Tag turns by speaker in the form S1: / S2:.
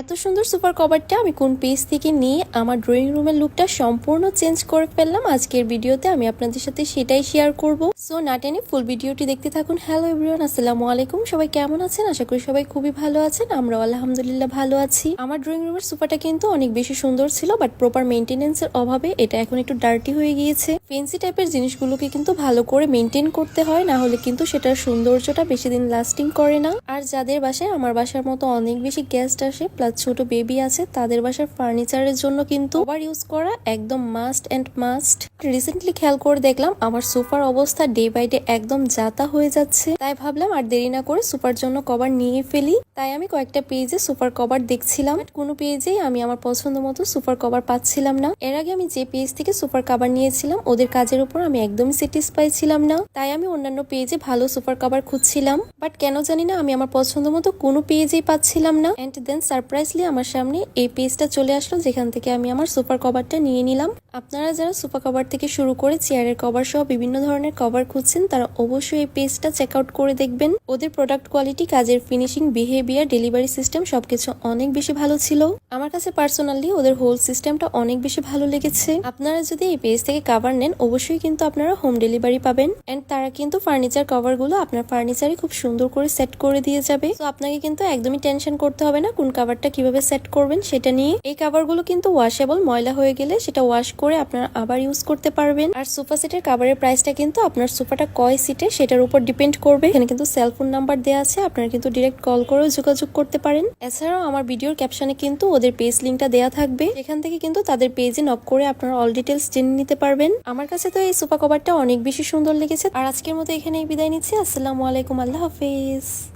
S1: এত সুন্দর সুপার কভারটা আমি কোন পেজ থেকে নিয়ে আমার ড্রয়িং রুমের লুকটা সম্পূর্ণ চেঞ্জ করে ফেললাম আজকের ভিডিওতে। আমি আপনাদের সাথে সেটাই শেয়ার করব। সো না টেনে ফুল ভিডিওটি দেখতে থাকুন। হ্যালো এভরিওয়ান আসসালামু আলাইকুম। সবাই কেমন আছেন? আশা করি সবাই খুবই ভালো আছেন। আমরা আলহামদুলিল্লাহ ভালো আছি। আমার ড্রয়িং রুমের সুপারটা কিন্তু অনেক বেশি সুন্দর ছিল বাট প্রপার মেনটেনেন্সের অভাবে এটা এখন একটু ডার্টি হয়ে গিয়েছে। ফেন্সি টাইপের জিনিসগুলোকে কিন্তু ভালো করে মেনটেন করতে হয়, না হলে কিন্তু সেটার সৌন্দর্যটা বেশি দিন লাস্টিং করে না। আর যাদের বাসায়, আমার বাসার মতো অনেক বেশি গেস্ট আসে প্লাস ছোট বেবি আছে, তাদের বাসার ফার্নিচারের জন্য কিন্তু আবার ইউজ করা একদম মাস্ট অ্যান্ড মাস্ট রিসেন্টলি খেয়াল করে দেখলাম, আমার সোফার অবস্থা ডে বাই ডে একদম যাতা হয়ে যাচ্ছে। তাই ভাবলাম আর দেরি না করে সুপার জন্য কভার নিয়ে ফেলি। তাই আমি কয়েকটা পেজে সুপার কভার দেখছিলাম কোনো পেজেই আমি আমার পছন্দ মতো সুপার কভার পাচ্ছিলাম না। এর আগে আমি যে পেজ থেকে সুপার কভার নিয়েছিলাম, ওদের কাজের উপর আমি একদমই স্যাটিসফাই ছিলাম না। তাই আমি অন্যান্য পেজে ভালো সুপার কভার খুঁজছিলাম, বাট কেন জানি না আমি আমার পছন্দ মতো কোনো পেজেই পাচ্ছিলাম না। এন্ড দেন সারপ্রাইজলি আমার সামনে এই পেজটা চলে আসলো, যেখান থেকে আমি আমার সুপার কভারটা নিয়ে নিলাম। আপনারা যারা সুপার কভার থেকে শুরু করে চেয়ারের কভার সহ বিভিন্ন ধরনের কভার খুঁজছেন, তারা অবশ্যই এই পেজটা চেক আউট করে দেখবেন। ওদের প্রোডাক্ট কোয়ালিটি কাজের ফিনিশিং বিহেভিয়ার ডেলিভারি সিস্টেম সবকিছু অনেক বেশি ভালো ছিল। আমার কাছে পার্সোনালি ওদের হোল সিস্টেমটা অনেক বেশি ভালো লেগেছে। আপনারা যদি এই পেজ থেকে কাভার নেন, অবশ্যই কিন্তু আপনারা হোম ডেলিভারি পাবেন। এন্ড তারা কিন্তু ফার্নিচার কভারগুলো আপনার ফার্নিচারে খুব সুন্দর করে সেট করে দিয়ে যাবে। তো আপনাকে কিন্তু একদমই টেনশন করতে হবে না কোন কাভারটা কীভাবে সেট করবেন সেটা নিয়ে। এই কাভারগুলো কিন্তু ওয়াশেবল ময়লা হয়ে গেলে সেটা ওয়াশ করে আপনারা আবার ইউজ করতে পারবেন। আর সোফা সেটের কাভারের প্রাইসটা কিন্তু আপনার সোফাটা কয় সিটে সেটার উপর ডিপেন্ড করবে। এখানে কিন্তু সেলফোন নাম্বার দেওয়া আছে, আপনারা কিন্তু ডিরেক্ট কল করেও যোগাযোগ করতে পারেন। এছাড়াও আমার ভিডিওর ক্যাপশনে কিন্তু ওদের পেজ লিঙ্কটা দেওয়া থাকবে। এখান থেকে কিন্তু তাদের পেজে নক করে আপনারা অল ডিটেলস জেনে নিতে পারবেন। আমার কাছে তো এই সোফা কভারটা অনেক বেশি সুন্দর লেগেছে। আর আজকের মতো এখানেই বিদায় নিচ্ছি। আসসালামু আলাইকুম। আল্লাহ হাফিজ।